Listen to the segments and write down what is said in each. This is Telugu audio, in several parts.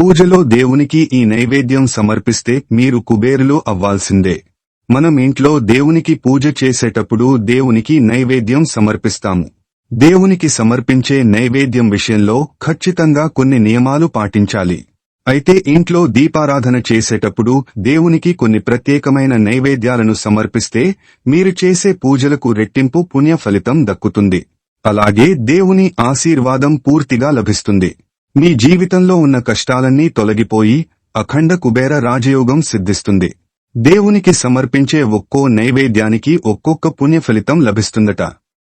పూజలో దేవునికి ఈ నైవేద్యం సమర్పిస్తే మీరు కుబేరులు అవ్వాల్సిందే. మనం ఇంట్లో దేవునికి పూజ చేసేటప్పుడు దేవునికి నైవేద్యం సమర్పిస్తాము. దేవునికి సమర్పించే నైవేద్యం విషయంలో ఖచ్చితంగా కొన్ని నియమాలు పాటించాలి. అయితే ఇంట్లో దీపారాధన చేసేటప్పుడు దేవునికి కొన్ని ప్రత్యేకమైన నైవేద్యాలను సమర్పిస్తే మీరు చేసే పూజలకు రెట్టింపు పుణ్య ఫలితం దక్కుతుంది. అలాగే దేవుని ఆశీర్వాదం పూర్తిగా లభిస్తుంది. మీ జీవితంలో ఉన్న కష్టాలన్నీ తొలగిపోయి అఖండ కుబేర రాజయోగం సిద్ధిస్తుంది. దేవునికి సమర్పించే ఒక్కో నైవేద్యానికి ఒక్కొక్క పుణ్య ఫలితం లభిస్తుందట.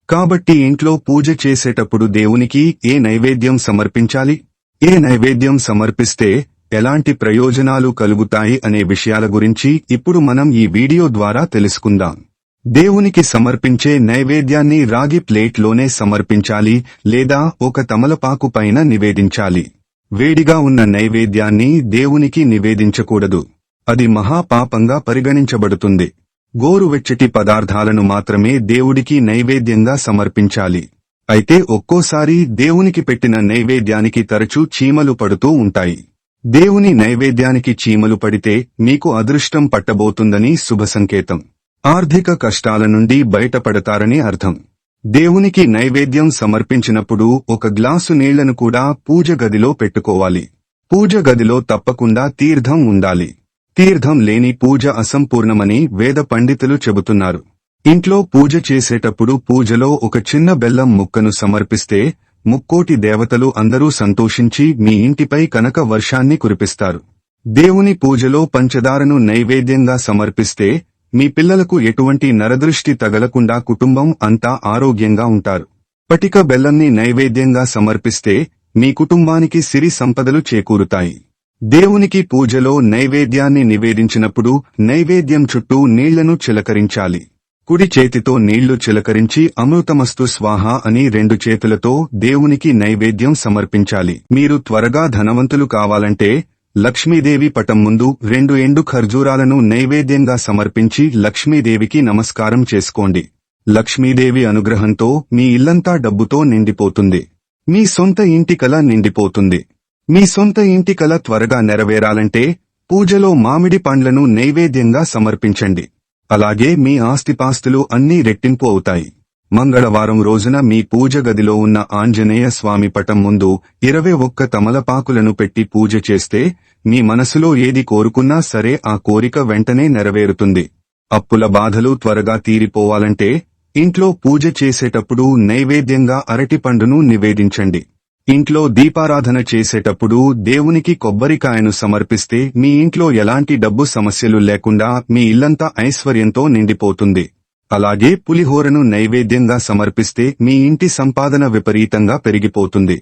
కాబట్టి ఇంట్లో పూజ చేసేటప్పుడు దేవునికి ఏ నైవేద్యం సమర్పించాలి? ఏ నైవేద్యం సమర్పిస్తే ఎలాంటి ప్రయోజనాలు కలుగుతాయి అనే విషయాల గురించి ఇప్పుడు మనం ఈ వీడియో ద్వారా తెలుసుకుందాం. దేవునికి సమర్పించే నైవేద్యాన్ని రాగి ప్లేట్లోనే సమర్పించాలి లేదా ఒక తమలపాకు పైన నివేదించాలి. వేడిగా ఉన్న నైవేద్యాన్ని దేవునికి నివేదించకూడదు. అది మహాపాపంగా పరిగణించబడుతుంది. గోరువెచ్చటి పదార్థాలను మాత్రమే దేవుడికి నైవేద్యంగా సమర్పించాలి. అయితే ఒక్కోసారి దేవునికి పెట్టిన నైవేద్యానికి తరచూ చీమలు పడుతూ ఉంటాయి. దేవుని నైవేద్యానికి చీమలు పడితే మీకు అదృష్టం పట్టబోతుందని శుభ సంకేతం. ఆర్థిక కష్టాల నుండి బయటపడతారని అర్థం. దేవునికి నైవేద్యం సమర్పించినప్పుడు ఒక గ్లాసు నీళ్ళను కూడా పూజ గదిలో పెట్టుకోవాలి. పూజ గదిలో తప్పకుండా తీర్థం ఉండాలి. తీర్థం లేని పూజ అసంపూర్ణమని వేద పండితులు చెబుతున్నారు. ఇంట్లో పూజ చేసేటప్పుడు పూజలో ఒక చిన్న బెల్లం ముక్కను సమర్పిస్తే ముక్కోటి దేవతలు అందరూ సంతోషించి మీ ఇంటిపై కనక వర్షాన్ని కురిపిస్తారు. దేవుని పూజలో పంచదారను నైవేద్యంగా సమర్పిస్తే మీ పిల్లలకు ఎటువంటి నరదృష్టి తగలకుండా కుటుంబం అంతా ఆరోగ్యంగా ఉంటారు. పటిక బెల్లంని నైవేద్యంగా సమర్పిస్తే మీ కుటుంబానికి సిరి సంపదలు చేకూరుతాయి. దేవునికి పూజలో నైవేద్యాన్ని నివేదించినప్పుడు నైవేద్యం చుట్టూ నీళ్ళను చిలకరించాలి. కుడి చేతితో నీళ్ళు చిలకరించి అమృతమస్తు స్వాహ అని రెండు చేతులతో దేవునికి నైవేద్యం సమర్పించాలి. మీరు త్వరగా ధనవంతులు కావాలంటే లక్ష్మీదేవి పటం ముందు రెండు ఎండు ఖర్జూరాలను నైవేద్యంగా సమర్పించి లక్ష్మీదేవికి నమస్కారం చేసుకోండి. లక్ష్మీదేవి అనుగ్రహంతో మీ ఇల్లంతా డబ్బుతో నిండిపోతుంది. మీ సొంత ఇంటి కల నిండిపోతుంది. మీ సొంత ఇంటి కల త్వరగా నెరవేరాలంటే పూజలో మామిడి పండ్లను నైవేద్యంగా సమర్పించండి. అలాగే మీ ఆస్తిపాస్తులు అన్నీ రెట్టింపు అవుతాయి. మంగళవారం రోజున మీ పూజ గదిలో ఉన్న ఆంజనేయ స్వామి పటం ముందు ఇరవై ఒక్క తమలపాకులను పెట్టి పూజ చేస్తే మీ మనసులో ఏది కోరుకున్నా సరే ఆ కోరిక వెంటనే నెరవేరుతుంది. అప్పుల బాధలు త్వరగా తీరిపోవాలంటే ఇంట్లో పూజ చేసేటప్పుడు నైవేద్యంగా అరటిపండును నివేదించండి. ఇంట్లో దీపారాధన చేసేటప్పుడు దేవునికి కొబ్బరికాయను సమర్పిస్తే మీ ఇంట్లో ఎలాంటి డబ్బు సమస్యలు లేకుండా మీ ఇల్లంతా ఐశ్వర్యంతో నిండిపోతుంది. అలాగే పులిహోరను నైవేద్యంగా సమర్పిస్తే మీ ఇంటి సంపాదన విపరీతంగా పెరిగిపోతుంది.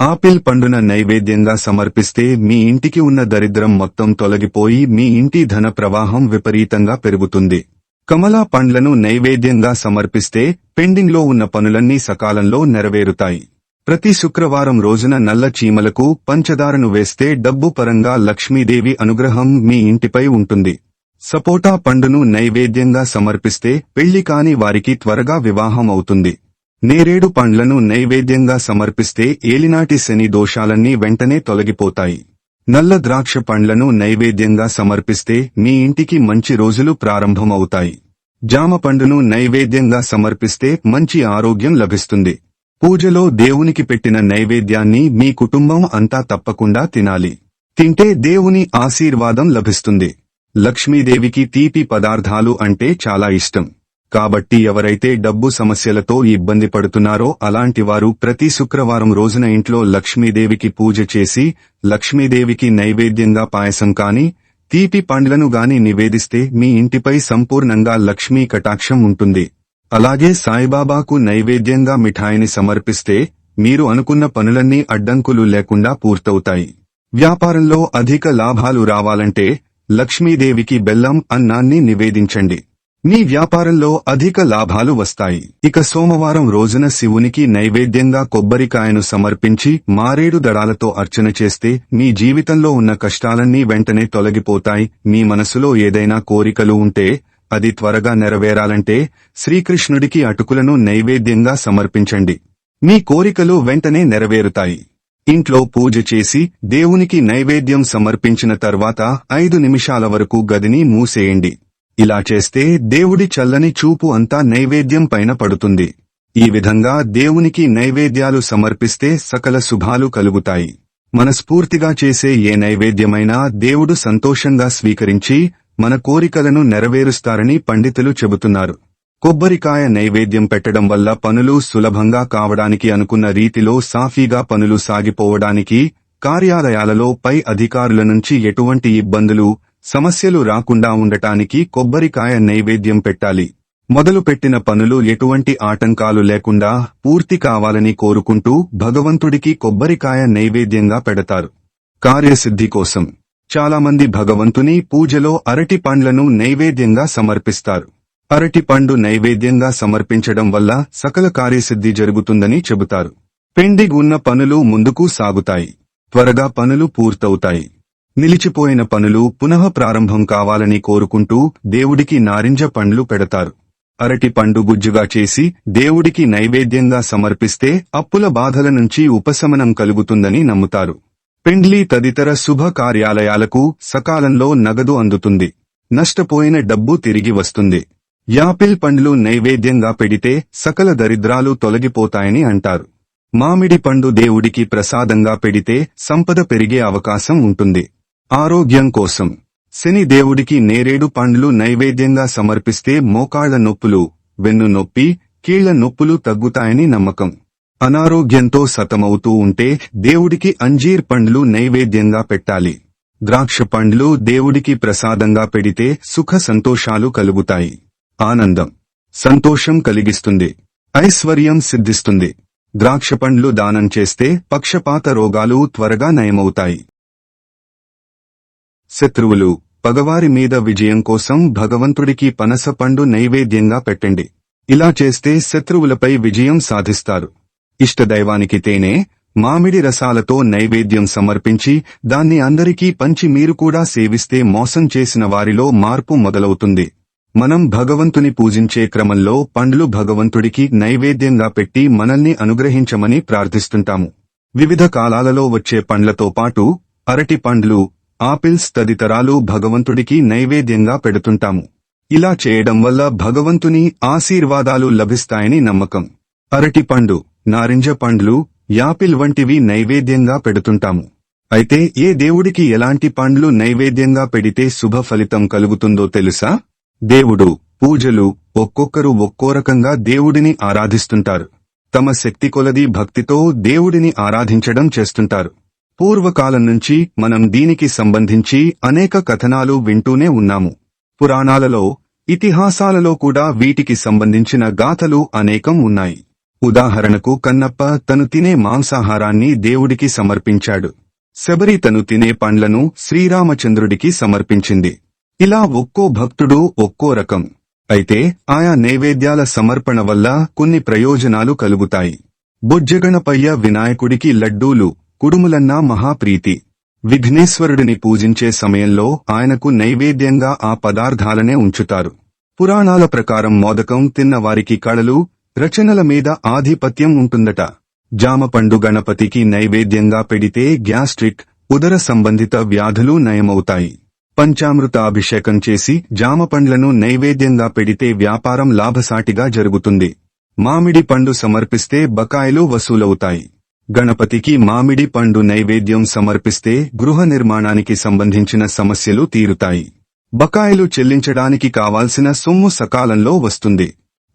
ఆపిల్ పండున నైవేద్యంగా సమర్పిస్తే మీ ఇంటికి ఉన్న దరిద్రం మొత్తం తొలగిపోయి మీ ఇంటి ధన ప్రవాహం విపరీతంగా పెరుగుతుంది. కమలా పండ్లను నైవేద్యంగా సమర్పిస్తే పెండింగ్లో ఉన్న పనులన్నీ సకాలంలో నెరవేరుతాయి. ప్రతి శుక్రవారం రోజున నల్ల చీమలకు పంచదారను వేస్తే డబ్బు పరంగా లక్ష్మీదేవి అనుగ్రహం మీ ఇంటిపై ఉంటుంది. సపోటా పండును నైవేద్యంగా సమర్పిస్తే పెళ్ళి కాని వారికి త్వరగా వివాహం అవుతుంది. నేరేడు పండ్లను నైవేద్యంగా సమర్పిస్తే ఏలినాటి శని దోషాలన్నీ వెంటనే తొలగిపోతాయి. నల్ల ద్రాక్ష పండ్లను నైవేద్యంగా సమర్పిస్తే మీ ఇంటికి మంచి రోజులు ప్రారంభమవుతాయి. జామ పండును నైవేద్యంగా సమర్పిస్తే మంచి ఆరోగ్యం లభిస్తుంది. పూజలో దేవునికి పెట్టిన నైవేద్యాన్ని మీ కుటుంబం అంతా తప్పకుండా తినాలి. తింటే దేవుని ఆశీర్వాదం లభిస్తుంది. లక్ష్మీదేవికి తీపి పదార్థాలు అంటే చాలా ఇష్టం. కాబట్టి ఎవరైతే డబ్బు సమస్యలతో ఇబ్బంది పడుతున్నారో అలాంటి వారు ప్రతి శుక్రవారం రోజున ఇంట్లో లక్ష్మీదేవికి పూజ చేసి లక్ష్మీదేవికి నైవేద్యంగా పాయసం కాని తీపి పండ్లను గాని నివేదిస్తే మీ ఇంటిపై సంపూర్ణంగా లక్ష్మీ కటాక్షం ఉంటుంది. అలాగే సాయిబాబాకు నైవేద్యంగా మిఠాయిని సమర్పిస్తే మీరు అనుకున్న పనులన్నీ అడ్డంకులు లేకుండా పూర్తవుతాయి. వ్యాపారంలో అధిక లాభాలు రావాలంటే లక్ష్మీదేవికి బెల్లం అన్నాన్ని నివేదించండి. మీ వ్యాపారంలో అధిక లాభాలు వస్తాయి. ఇక సోమవారం రోజున శివునికి నైవేద్యంగా కొబ్బరికాయను సమర్పించి మారేడు దడాలతో అర్చన చేస్తే మీ జీవితంలో ఉన్న కష్టాలన్నీ వెంటనే తొలగిపోతాయి. మీ మనసులో ఏదైనా కోరికలు ఉంటే అది త్వరగా నెరవేరాలంటే శ్రీకృష్ణుడికి అటుకులను నైవేద్యంగా సమర్పించండి. మీ కోరికలు వెంటనే నెరవేరుతాయి. ఇంట్లో పూజ చేసి దేవునికి నైవేద్యం సమర్పించిన తర్వాత ఐదు నిమిషాల వరకు గదిని మూసేయండి. ఇలా చేస్తే దేవుడి చల్లని చూపు అంతా నైవేద్యం పైన పడుతుంది. ఈ విధంగా దేవునికి నైవేద్యాలు సమర్పిస్తే సకల శుభాలు కలుగుతాయి. మనస్ఫూర్తిగా చేసే ఏ నైవేద్యమైనా దేవుడు సంతోషంగా స్వీకరించి మన కోరికలను నెరవేరుస్తారని పండితులు చెబుతున్నారు. కొబ్బరికాయ నైవేద్యం పెట్టడం వల్ల పనులు సులభంగా కావడానికి అనుకున్న రీతిలో సాఫీగా పనులు సాగిపోవడానికి కార్యాలయాలలో పై అధికారుల నుంచి ఎటువంటి ఇబ్బందులు సమస్యలు రాకుండా ఉండటానికి కొబ్బరికాయ నైవేద్యం పెట్టాలి. మొదలుపెట్టిన పనులు ఎటువంటి ఆటంకాలు లేకుండా పూర్తి కావాలని కోరుకుంటూ భగవంతుడికి కొబ్బరికాయ నైవేద్యంగా పెడతారు. కార్యసిద్ధి కోసం. చాలామంది భగవంతుని పూజలో అరటి పండ్లను నైవేద్యంగా సమర్పిస్తారు. అరటి పండు నైవేద్యంగా సమర్పించడం వల్ల సకల కార్యసిద్ధి జరుగుతుందని చెబుతారు. పెండింగ్ ఉన్న పనులు ముందుకు సాగుతాయి. త్వరగా పనులు పూర్తవుతాయి. నిలిచిపోయిన పనులు పునః ప్రారంభం కావాలని కోరుకుంటూ దేవుడికి నారింజ పండ్లు పెడతారు. అరటి పండు గుజ్జుగా చేసి దేవుడికి నైవేద్యంగా సమర్పిస్తే అప్పుల బాధల నుంచి ఉపశమనం కలుగుతుందని నమ్ముతారు. పెండ్లి తదితర శుభ కార్యాలయాలకు సకాలంలో నగదు అందుతుంది. నష్టపోయిన డబ్బు తిరిగి వస్తుంది. యాపిల్ పండ్లు నైవేద్యంగా పెడితే సకల దరిద్రాలు తొలగిపోతాయని అంటారు. మామిడి పండు దేవుడికి ప్రసాదంగా పెడితే సంపద పెరిగే అవకాశం ఉంటుంది. ఆరోగ్యం కోసం. శని దేవుడికి నేరేడు పండ్లు నైవేద్యంగా సమర్పిస్తే మోకాళ్ళ నొప్పులు వెన్ను నొప్పి కీళ్ళ నొప్పులు తగ్గుతాయని నమ్మకం. అనారోగ్యంతో సతమవుతూ ఉంటే దేవుడికి అంజీర్ పండ్లు నైవేద్యంగా పెట్టాలి. ద్రాక్ష పండ్లు దేవుడికి ప్రసాదంగా పెడితే సుఖ సంతోషాలు కలుగుతాయి. ఆనందం సంతోషం కలిగిస్తుంది ఐశ్వర్యం సిద్ధిస్తుంది. ద్రాక్ష పండ్లు దానం చేస్తే పక్షపాత రోగాలు త్వరగా నయమవుతాయి. శత్రువులు పగవారి మీద విజయం కోసం భగవంతుడికి పనస పండు నైవేద్యంగా పెట్టండి. ఇలా చేస్తే శత్రువులపై విజయం సాధిస్తారు. ఇష్టదైవానికి తేనె మామిడి రసాలతో నైవేద్యం సమర్పించి దాన్ని అందరికీ పంచి మీరు కూడా సేవిస్తే మోసం చేసిన వారిలో మార్పు మొదలవుతుంది. మనం భగవంతుని పూజించే క్రమంలో పండ్లు భగవంతుడికి నైవేద్యంగా పెట్టి మనల్ని అనుగ్రహించమని ప్రార్థిస్తుంటాము. వివిధ కాలాలలో వచ్చే పండ్లతో పాటు అరటి పండ్లు ఆపిల్స్ తదితరాలు భగవంతుడికి నైవేద్యంగా పెడుతుంటాము. ఇలా చేయడం వల్ల భగవంతుని ఆశీర్వాదాలు లభిస్తాయని నమ్మకం. అరటి పండు నారింజ పండ్లు యాపిల్ వంటివి నైవేద్యంగా పెడుతుంటాము. అయితే ఏ దేవుడికి ఎలాంటి పండ్లు నైవేద్యంగా పెడితే శుభ ఫలితం కలుగుతుందో తెలుసా? దేవుడు పూజలు ఒక్కొక్కరు ఒక్కో రకంగా దేవుడిని ఆరాధిస్తుంటారు. తమ శక్తి కొలది భక్తితో దేవుడిని ఆరాధించడం చేస్తుంటారు. పూర్వకాలం నుంచి మనం దీనికి సంబంధించి అనేక కథనాలు వింటూనే ఉన్నాము. పురాణాలలో ఇతిహాసాలలో కూడా వీటికి సంబంధించిన గాథలు అనేకం ఉన్నాయి. ఉదాహరణకు కన్నప్ప తను తినే మాంసాహారాన్ని దేవుడికి సమర్పించాడు. శబరి తను తినే పండ్లను శ్రీరామచంద్రుడికి సమర్పించింది. ఇలా ఒక్కో భక్తుడు ఒక్కో రకం. అయితే ఆయా నైవేద్యాల సమర్పణ వల్ల కొన్ని ప్రయోజనాలు కలుగుతాయి. బుజ్జగణపయ్య వినాయకుడికి లడ్డూలు కుడుములన్నా మహాప్రీతి. విఘ్నేశ్వరుడిని పూజించే సమయంలో ఆయనకు నైవేద్యంగా ఆ పదార్థాలనే ఉంచుతారు. పురాణాల ప్రకారం మోదకం తిన్నవారికి కళలు రచనల మీద ఆధిపత్యం ఉంటుందట. జామపండు గణపతికి నైవేద్యంగా పెడితే గ్యాస్ట్రిక్ ఉదర సంబంధిత వ్యాధులు నయమవుతాయి. పంచామృత అభిషేకం చేసి జామపండ్లను నైవేద్యంగా పెడితే వ్యాపారం లాభసాటిగా జరుగుతుంది. మామిడి పండు సమర్పిస్తే బకాయిలు వసూలవుతాయి. గణపతికి మామిడి పండు నైవేద్యం సమర్పిస్తే గృహ నిర్మాణానికి సంబంధించిన సమస్యలు తీరుతాయి. బకాయిలు చెల్లించడానికి కావాల్సిన సొమ్ము సకాలంలో వస్తుంది.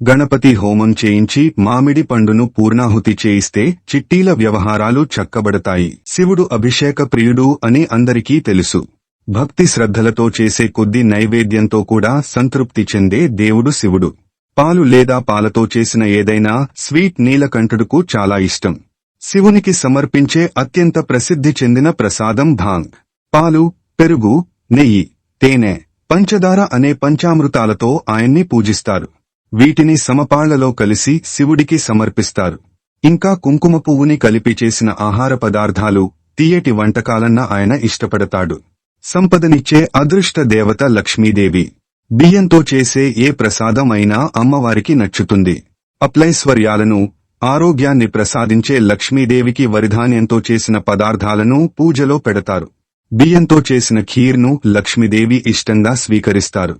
గణపతి హోమం చేయించి మామిడి పండును పూర్ణాహుతి చేయిస్తే చిట్టీల వ్యవహారాలు చక్కబడతాయి. శివుడు అభిషేక ప్రియుడు అని అందరికీ తెలుసు. భక్తి శ్రద్ధలతో చేసే కొద్ది నైవేద్యంతో కూడా సంతృప్తి చెందే దేవుడు శివుడు. పాలు లేదా పాలతో చేసిన ఏదైనా స్వీట్ నీలకంఠుడుకు చాలా ఇష్టం. శివునికి సమర్పించే అత్యంత ప్రసిద్ధి చెందిన ప్రసాదం భాంగ్. పాలు పెరుగు నెయ్యి తేనె పంచదార అనే పంచామృతాలతో ఆయన్ని పూజిస్తారు. వీటిని సమపాళ్ళలో కలిసి శివుడికి సమర్పిస్తారు. ఇంకా కుంకుమ పువ్వుని కలిపి చేసిన ఆహార పదార్థాలు తీయటి వంటకాలన్న ఆయన ఇష్టపడతాడు. సంపదనిచ్చే అదృష్ట దేవత లక్ష్మీదేవి. బియ్యంతో చేసే ఏ ప్రసాదం అయినా అమ్మవారికి నచ్చుతుంది. అప్లైశ్వర్యాలను ఆరోగ్యాన్ని ప్రసాదించే లక్ష్మీదేవికి వరిధాన్యంతో చేసిన పదార్థాలను పూజలో పెడతారు. బియ్యంతో చేసిన ఖీర్ను లక్ష్మీదేవి ఇష్టంగా స్వీకరిస్తారు.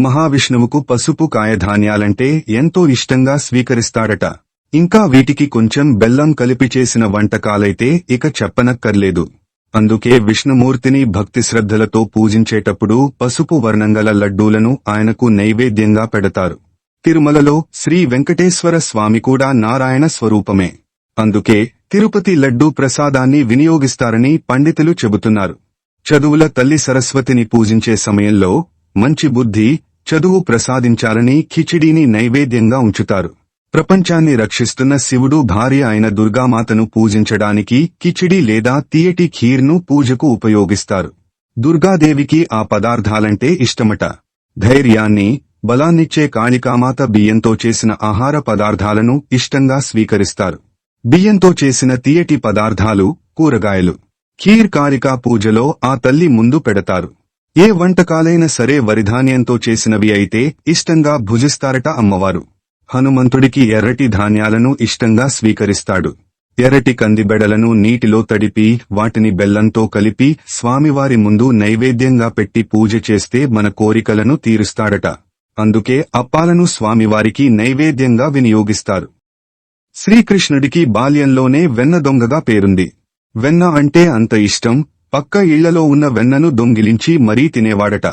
మహావిష్ణువుకు పసుపు కాయధాన్యాలంటే ఎంతో ఇష్టంగా స్వీకరిస్తాడట. ఇంకా వీటికి కొంచెం బెల్లం కలిపి చేసిన వంటకాలైతే ఇక చెప్పనక్కర్లేదు. అందుకే విష్ణుమూర్తిని భక్తి శ్రద్ధలతో పూజించేటప్పుడు పసుపు వర్ణంగల లడ్డూలను ఆయనకు నైవేద్యంగా పెడతారు. తిరుమలలో శ్రీ వెంకటేశ్వర స్వామి కూడా నారాయణ స్వరూపమే. అందుకే తిరుపతి లడ్డూ ప్రసాదాన్ని వినియోగిస్తారని పండితులు చెబుతున్నారు. చదువుల తల్లి సరస్వతిని పూజించే సమయంలో మంచి బుద్ధి చదువు ప్రసాదించాలని ఖిచిడీని నైవేద్యంగా ఉంచుతారు. ప్రపంచాన్ని రక్షిస్తున్న శివుడు భార్య అయిన దుర్గామాతను పూజించడానికి కిచిడి లేదా తీయటి ఖీర్ను పూజకు ఉపయోగిస్తారు. దుర్గాదేవికి ఆ పదార్థాలంటే ఇష్టమట. ధైర్యాన్ని బలాన్నిచ్చే కాళికామాత బియ్యంతో చేసిన ఆహార పదార్థాలను ఇష్టంగా స్వీకరిస్తారు. బియ్యంతో చేసిన తీయటి పదార్థాలు కూరగాయలు. ఖీర్ కాళికా పూజలో ఆ తల్లి ముందు పెడతారు. ఏ వంటకాలైనా సరే వరిధాన్యంతో చేసినవి అయితే ఇష్టంగా భుజిస్తారట అమ్మవారు. హనుమంతుడికి ఎర్రటి ధాన్యాలను ఇష్టంగా స్వీకరిస్తాడు. ఎర్రటి కందిబెడలను నీటిలో తడిపి వాటిని బెల్లంతో కలిపి స్వామివారి ముందు నైవేద్యంగా పెట్టి పూజ చేస్తే మన కోరికలను తీరుస్తాడట. అందుకే అప్పాలను స్వామివారికి నైవేద్యంగా వినియోగిస్తారు. శ్రీకృష్ణుడికి బాల్యంలోనే వెన్న దొంగగా పేరుంది. వెన్న అంటే అంత ఇష్టం పక్క ఇళ్ళలో ఉన్న వెన్నను దొంగిలించి మరీ తినేవాడట.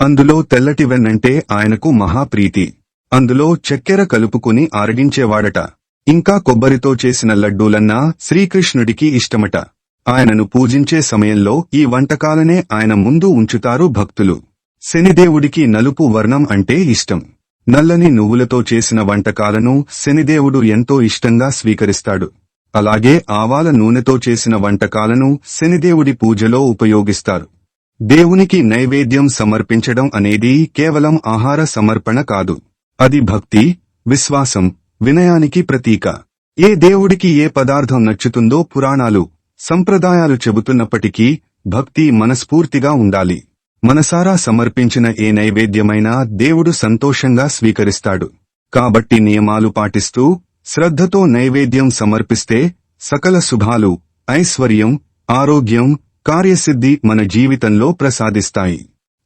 అందులో తెల్లటి వెన్నంటే ఆయనకు మహాప్రీతి. అందులో చక్కెర కలుపుకుని ఆరగించేవాడట ఇంకా కొబ్బరితో చేసిన లడ్డూలన్నా శ్రీకృష్ణుడికి ఇష్టమట. ఆయనను పూజించే సమయంలో ఈ వంటకాలనే ఆయన ముందు ఉంచుతారు భక్తులు. శనిదేవుడికి నలుపు వర్ణం అంటే ఇష్టం. నల్లని నువ్వులతో చేసిన వంటకాలను శనిదేవుడు ఎంతో ఇష్టంగా స్వీకరిస్తాడు. అలాగే ఆవాల నూనెతో చేసిన వంటకాలను శనిదేవుడి పూజలో ఉపయోగిస్తారు. దేవునికి నైవేద్యం సమర్పించడం అనేది కేవలం ఆహార సమర్పణ కాదు. అది భక్తి విశ్వాసం వినయానికి ప్రతీక. ఏ దేవుడికి ఏ పదార్థం నచ్చుతుందో పురాణాలు సంప్రదాయాలు చెబుతున్నప్పటికీ భక్తి మనస్ఫూర్తిగా ఉండాలి. మనసారా సమర్పించిన ఏ నైవేద్యమైనా దేవుడు సంతోషంగా స్వీకరిస్తాడు. కాబట్టి నియమాలు పాటిస్తూ శ్రద్ధతో నైవేద్యం సమర్పిస్తే సకల శుభాలు ఐశ్వర్యం ఆరోగ్యం కార్యసిద్ధి మన జీవితంలో ప్రసాదిస్తాయి.